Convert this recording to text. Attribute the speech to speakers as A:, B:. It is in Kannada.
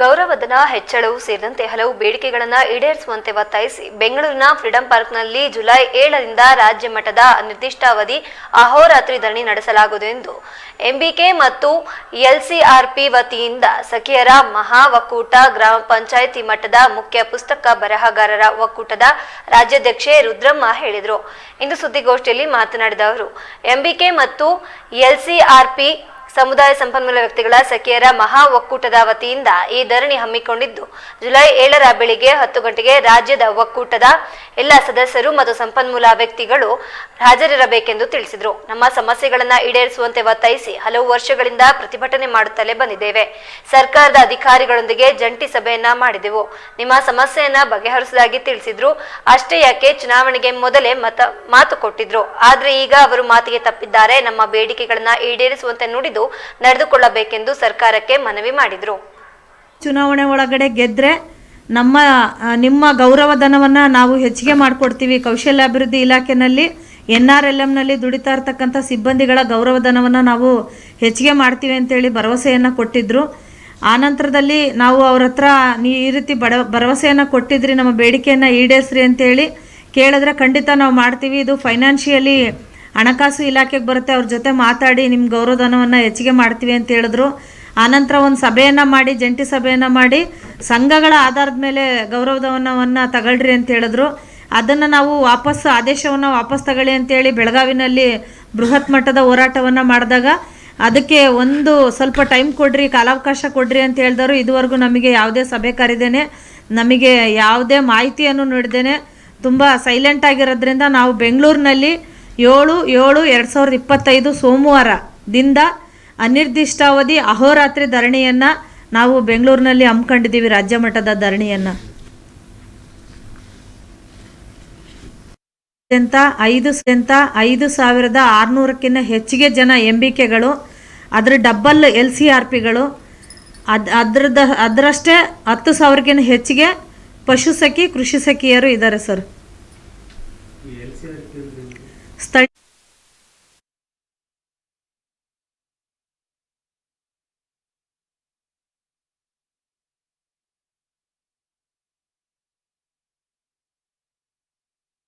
A: ಗೌರವಧನ, ಹೆಚ್ಚಳವು ಸೇರಿದಂತೆ ಹಲವು ಬೇಡಿಕೆಗಳನ್ನು ಈಡೇರಿಸುವಂತೆ ಒತ್ತಾಯಿಸಿ ಬೆಂಗಳೂರಿನ ಫ್ರೀಡಂ ಪಾರ್ಕ್ನಲ್ಲಿ ಜುಲೈ ಏಳರಿಂದ ರಾಜ್ಯ ಮಟ್ಟದ ನಿರ್ದಿಷ್ಟಾವಧಿ ಅಹೋರಾತ್ರಿ ಧರಣಿ ನಡೆಸಲಾಗುವುದು ಎಂದು ಎಂಬಿಕೆ ಮತ್ತು ಎಲ್ಸಿಆರ್ಪಿ ವತಿಯಿಂದ ಸಖಿಯರ ಮಹಾ ಒಕ್ಕೂಟ ಗ್ರಾಮ ಪಂಚಾಯಿತಿ ಮಟ್ಟದ ಮುಖ್ಯ ಪುಸ್ತಕ ಬರಹಗಾರರ ಒಕ್ಕೂಟದ ರಾಜ್ಯಾಧ್ಯಕ್ಷೆ ರುದ್ರಮ್ಮ ಹೇಳಿದರು. ಇಂದು ಸುದ್ದಿಗೋಷ್ಠಿಯಲ್ಲಿ ಮಾತನಾಡಿದ ಅವರು, ಎಂಬಿಕೆ ಮತ್ತು ಎಲ್ಸಿಆರ್ಪಿ ಸಮುದಾಯ ಸಂಪನ್ಮೂಲ ವ್ಯಕ್ತಿಗಳ ಸಖಿಯರ ಮಹಾ ಒಕ್ಕೂಟದ ವತಿಯಿಂದ ಈ ಧರಣಿ ಹಮ್ಮಿಕೊಂಡಿದ್ದು, ಜುಲೈ ಏಳರ ಬೆಳಿಗ್ಗೆ ಹತ್ತು ಗಂಟೆಗೆ ರಾಜ್ಯದ ಒಕ್ಕೂಟದ ಎಲ್ಲ ಸದಸ್ಯರು ಮತ್ತು ಸಂಪನ್ಮೂಲ ವ್ಯಕ್ತಿಗಳು ಹಾಜರಿರಬೇಕೆಂದು ತಿಳಿಸಿದರು. ನಮ್ಮ ಸಮಸ್ಯೆಗಳನ್ನ ಈಡೇರಿಸುವಂತೆ ಒತ್ತಾಯಿಸಿ ಹಲವು ವರ್ಷಗಳಿಂದ ಪ್ರತಿಭಟನೆ ಮಾಡುತ್ತಲೇ ಬಂದಿದ್ದೇವೆ. ಸರ್ಕಾರದ ಅಧಿಕಾರಿಗಳೊಂದಿಗೆ ಜಂಟಿ ಸಭೆಯನ್ನ ಮಾಡಿದೆವು. ನಿಮ್ಮ ಸಮಸ್ಯೆಯನ್ನ ಬಗೆಹರಿಸುವುದಾಗಿ ತಿಳಿಸಿದ್ರು. ಅಷ್ಟೇ ಯಾಕೆ ಚುನಾವಣೆಗೆ ಮೊದಲೇ ಮತ, ಮಾತು ಕೊಟ್ಟಿದ್ರು. ಆದ್ರೆ ಈಗ ಅವರು ಮಾತಿಗೆ ತಪ್ಪಿದ್ದಾರೆ. ನಮ್ಮ ಬೇಡಿಕೆಗಳನ್ನ ಈಡೇರಿಸುವಂತೆ ನುಡಿದು ನಡೆದುಕೊಳ್ಳಬೇಕೆಂದು ಸರ್ಕಾರಕ್ಕೆ ಮನವಿ ಮಾಡಿದರು.
B: ಚುನಾವಣೆ ಒಳಗಡೆ ಗೆದ್ದರೆ ನಮ್ಮ ಆ, ನಿಮ್ಮ ಗೌರವಧನವನ್ನು ನಾವು ಹೆಚ್ಚಿಗೆ ಮಾಡಿಕೊಡ್ತೀವಿ. ಕೌಶಲ್ಯಾಭಿವೃದ್ಧಿ ಇಲಾಖೆಯಲ್ಲಿ ಎನ್ ಆರ್ ಎಲ್ ಎಮ್ನಲ್ಲಿ ದುಡಿತಾ ಇರ್ತಕ್ಕಂಥ ಸಿಬ್ಬಂದಿಗಳ ಗೌರವಧನವನ್ನು ನಾವು ಹೆಚ್ಚಿಗೆ ಮಾಡ್ತೀವಿ ಅಂತೇಳಿ ಭರವಸೆಯನ್ನು ಕೊಟ್ಟಿದ್ದರು ನಂತರದಲ್ಲಿ ನಾವು ಅವ್ರ ಹತ್ರ ನೀ ಈ ರೀತಿ ಬಡ ಭರವಸೆಯನ್ನು ಕೊಟ್ಟಿದ್ರಿ ನಮ್ಮ ಬೇಡಿಕೆಯನ್ನು ಈಡೇರಿಸ್ರಿ ಅಂತೇಳಿ ಕೇಳಿದ್ರೆ ಖಂಡಿತ ನಾವು ಮಾಡ್ತೀವಿ. ಇದು ಫೈನಾನ್ಷಿಯಲಿ ಹಣಕಾಸು ಇಲಾಖೆಗೆ ಬರುತ್ತೆ, ಅವ್ರ ಜೊತೆ ಮಾತಾಡಿ ನಿಮ್ಮ ಗೌರವಧನವನ್ನು ಹೆಚ್ಚಿಗೆ ಮಾಡ್ತೀವಿ ಅಂತ ಹೇಳಿದ್ರು. ಆನಂತರ ಒಂದು ಸಭೆಯನ್ನು ಮಾಡಿ, ಜಂಟಿ ಸಭೆಯನ್ನು ಮಾಡಿ, ಸಂಘಗಳ ಆಧಾರದ ಮೇಲೆ ಗೌರವಧನವನ್ನು ತಗೊಳ್ರಿ ಅಂತ ಹೇಳಿದ್ರು. ಅದನ್ನು ನಾವು ವಾಪಸ್, ಆದೇಶವನ್ನು ವಾಪಸ್ ತಗೊಳ್ಳಿ ಅಂತೇಳಿ ಬೆಳಗಾವಿನಲ್ಲಿ ಬೃಹತ್ ಮಟ್ಟದ ಹೋರಾಟವನ್ನು ಮಾಡಿದಾಗ ಅದಕ್ಕೆ ಒಂದು ಸ್ವಲ್ಪ ಟೈಮ್ ಕೊಡ್ರಿ, ಕಾಲಾವಕಾಶ ಕೊಡ್ರಿ ಅಂತ ಹೇಳಿದ್ರು ಇದುವರೆಗೂ ನಮಗೆ ಯಾವುದೇ ಸಭೆ ಕರೆದೇನೆ, ನಮಗೆ ಯಾವುದೇ ಮಾಹಿತಿಯನ್ನು ನೀಡ್ದೇನೆ ತುಂಬ ಸೈಲೆಂಟ್ ಆಗಿರೋದ್ರಿಂದ ನಾವು ಬೆಂಗಳೂರಿನಲ್ಲಿ ಏಳು ಏಳು, ಎರಡು ಸಾವಿರದ ಇಪ್ಪತ್ತೈದು ಸೋಮವಾರದಿಂದ ಅನಿರ್ದಿಷ್ಟಾವಧಿ ಅಹೋರಾತ್ರಿ ಧರಣಿಯನ್ನು ನಾವು ಬೆಂಗಳೂರಿನಲ್ಲಿ ಹಮ್ಮಿಕೊಂಡಿದ್ದೀವಿ, ರಾಜ್ಯ ಮಟ್ಟದ ಧರಣಿಯನ್ನು. ಅತ್ಯಂತ ಐದು ಸೆಂತ, ಐದು ಸಾವಿರದ ಆರುನೂರಕ್ಕಿಂತ ಹೆಚ್ಚಿಗೆ ಜನ ಎಂ ಬಿ ಕೆಗಳು ಅದರ ಡಬ್ಬಲ್ ಎಲ್ ಸಿ ಆರ್ ಪಿಗಳು, ಅದು ಅದ್ರದ್ದು ಅದರಷ್ಟೇ ಹತ್ತು ಸಾವಿರಕ್ಕಿಂತ ಹೆಚ್ಚಿಗೆ ಪಶು ಸಖಿ ಕೃಷಿ ಸಖಿಯರು ಇದ್ದಾರೆ ಸರ್. стать